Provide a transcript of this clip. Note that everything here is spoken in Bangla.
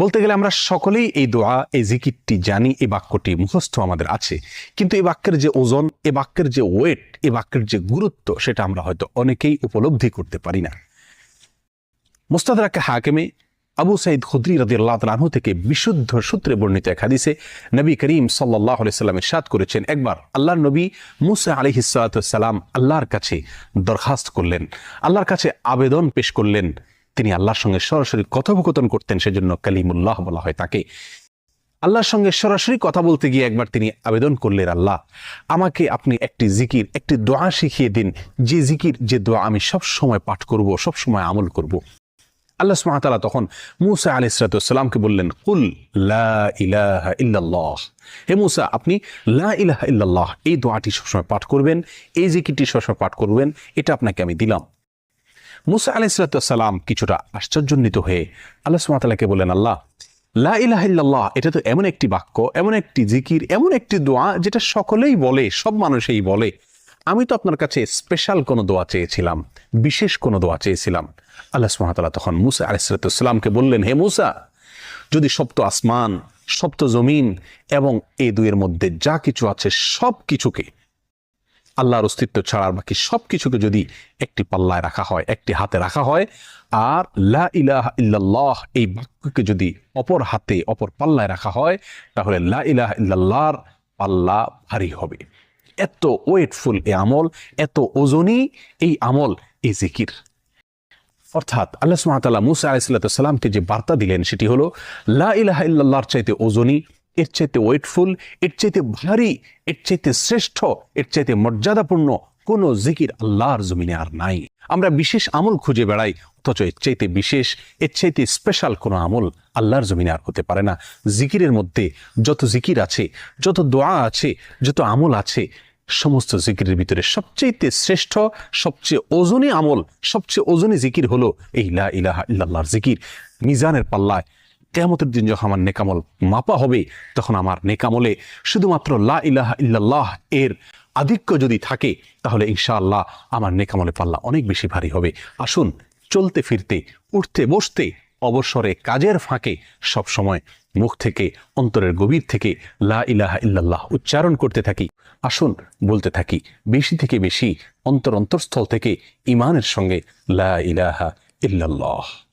বলতে গেলে আমরা সকলেই এই দোয়া, এই জিকিরটি জানি, এই বাক্যটি মুখস্থ আমাদের আছে। কিন্তু এই বাক্যের যে ওজন এ বাক্যের যে ওয়েট এ বাক্যের যে গুরুত্ব, সেটা আমরা হয়তো অনেকেই উপলব্ধি করতে পারি না। মোস্তাদারাকে হাকেমে আবু সাইদ খুদ্রি রাদি আল্লাহ তালাহু থেকে বিশুদ্ধ সূত্রে বর্ণিত এক হাদিসে নবী করিম সাল্লাহ সাল্লামের সাদ করেছেন, একবার আল্লাহর নবী মুসা আলি হিসালাম আল্লাহর কাছে দরখাস্ত করলেন। আল্লাহর কাছে আবেদন পেশ করলেন। তিনি আল্লাহর সঙ্গে সরাসরি কথোপকথন করতেন, সেজন্য কালিমুল্লাহ বলা হয় তাকে। আল্লাহর সঙ্গে সরাসরি কথা বলতে গিয়ে একবার তিনি আবেদন করলেন, আল্লাহ, আমাকে আপনি একটি জিকির, একটি দোয়া শিখিয়ে দিন। যে জিকির, যে দোয়া আমি সব সময় পাঠ করব সব সময় আমল করব। আল্লাহ সুমাতালা তখন মুসা আলি সালাতামকে বললেন, কুল ইল্লাল্লাহ। হে মুসা, আপনি লা ইলাহা ইল্লাল্লাহ, এই দোয়াটি সবসময় পাঠ করবেন, এই জিকিরটি সবসময় পাঠ করবেন, এটা আপনাকে আমি দিলাম। মুসা আলি সালাতাম কিছুটা আশ্চর্যান্বিত হয়ে আল্লাহ সুমাতালাকে বললেন, আল্লাহ, লা ইলাহা এটা তো এমন একটি বাক্য, এমন একটি জিকির, এমন একটি দোয়া যেটা সকলেই বলে, সব মানুষেই বলে। আমি তো আপনার কাছে স্পেশাল কোনো দোয়া চেয়েছিলাম, বিশেষ কোনো দোয়া চেয়েছিলাম। আল্লাহ সুহামতাল্লাহ তখন মুসা আলাইসালামকে বললেন, হে মুসা, যদি সপ্ত আসমান, সপ্ত জমিন এবং এই দুইয়ের মধ্যে যা কিছু আছে সব কিছুকে আল্লাহর অস্তিত্ব ছাড়ার বাকি সব কিছুকে যদি একটি পাল্লায় রাখা হয়, একটি হাতে রাখা হয়, আর লা ইলাহ ইল্লাল্লাহ এই বাক্যকে যদি অপর হাতে, অপর পাল্লায় রাখা হয়, তাহলে লা ইলাহ ইল্লাল্লাহর পাল্লা ভারী হবে। এত ওয়েটফুল এ আমল, এত ওজনই এই আমল এই জিকির। অর্থাৎ আল্লাহ সুমাতাল্লাহ মুসা আলাইসাল্লামকে যে বার্তা দিলেন সেটি হলো, লা ইলাহা ইল্লাল্লাহর চাইতে ওজনী এর চাইতে ওয়েটফুল, এর চাইতে ভারী, এর চাইতে শ্রেষ্ঠ, এর চাইতে মর্যাদাপূর্ণ কোনো জিকির আল্লাহর জমিনে আর নাই। আমরা বিশেষ আমল খুঁজে বেড়াই, অথচ এর চাইতে বিশেষ, এর চাইতে স্পেশাল কোনো আমল আল্লাহর জমিনে আর হতে পারে না। জিকিরের মধ্যে যত জিকির আছে, যত দোয়া আছে, যত আমল আছে, সমস্ত জিকিরের ভিতরে সবচেয়ে শ্রেষ্ঠ, সবচেয়ে ওজনী আমল, সবচেয়ে ওজনী জিকির হলো এই ইলাহা ইল্লাল্লাহর জিকির। মিজানের পাল্লায় কেমতের দিন যখন আমার নেকামল মাপা হবে, তখন আমার নেকামলে শুধুমাত্র লা ইলাহা ইল্লাল্লাহ এর আধিক্য যদি থাকে, তাহলে ইনশাআল্লাহ আমার নেকামলে পাল্লা অনেক বেশি ভারী হবে। আসুন, চলতে ফিরতে, উঠতে বসতে, অবসরে কাজের ফাঁকে, সব সময় মুখ থেকে, অন্তরের গভীর থেকে লা ইলাহা ইল্লাল্লাহ উচ্চারণ করতে থাকি। আসুন, বলতে থাকি, বেশি থেকে বেশি অন্তর অন্তরস্থল থেকে ইমানের সঙ্গে লা ইলাহা ইল্লাল্লাহ।